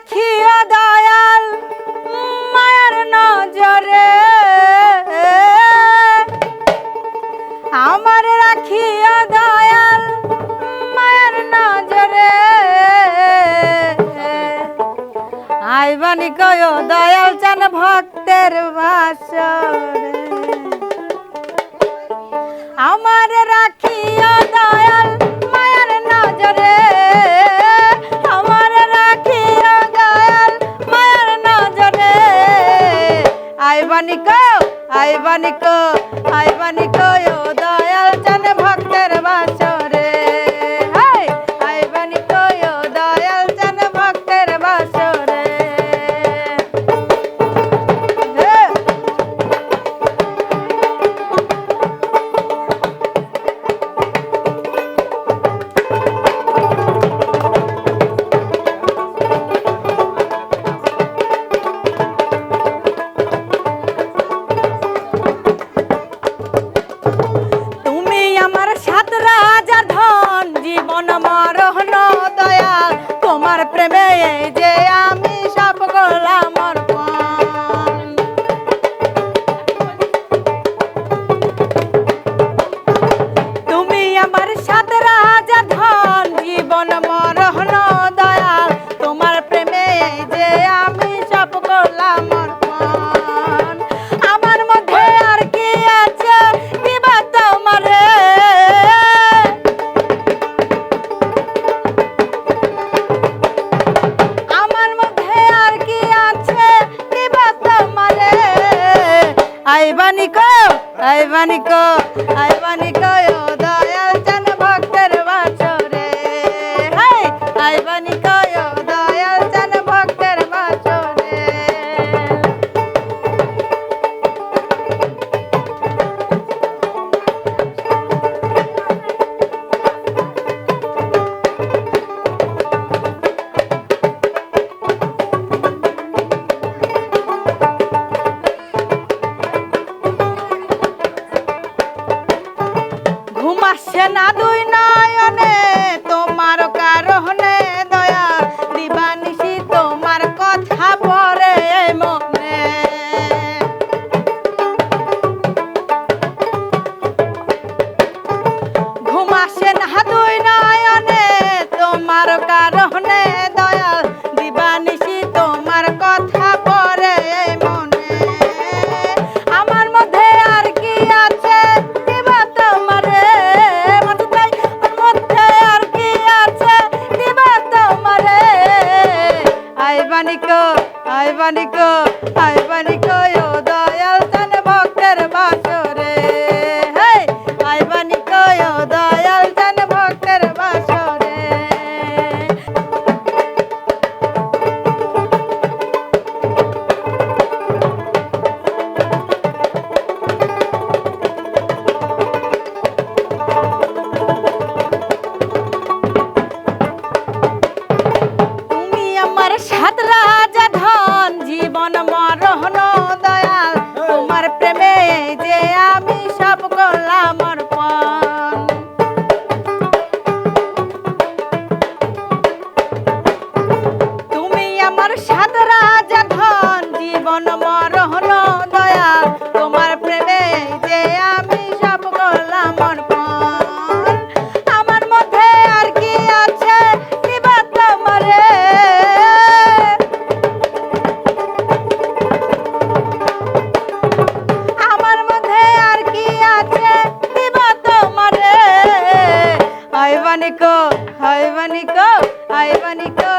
রাখিয়া দয়াল মায়ার নজরে। আমার রাখিয়া দয়াল মায়ার নজরে। আইবানি কয়, দয়াল চান ভক্তের বাস আমার রাখিয়া দয়াল আইবানিকো আইবানিকো আইবানিকো ও দয়াল যে আইবানিকো আইবানিকো আইবানিকো না দুই নয়নে? আয় বাণিকো আয় বাণিকো ও দয়াল তান ভক্তের বাসরে। হে আয় বাণিকো ও দয়াল তান ভক্তের বাসরে। তুমি আমার সাত রাজা বানিকো হাই বানিকো হাই বানিকো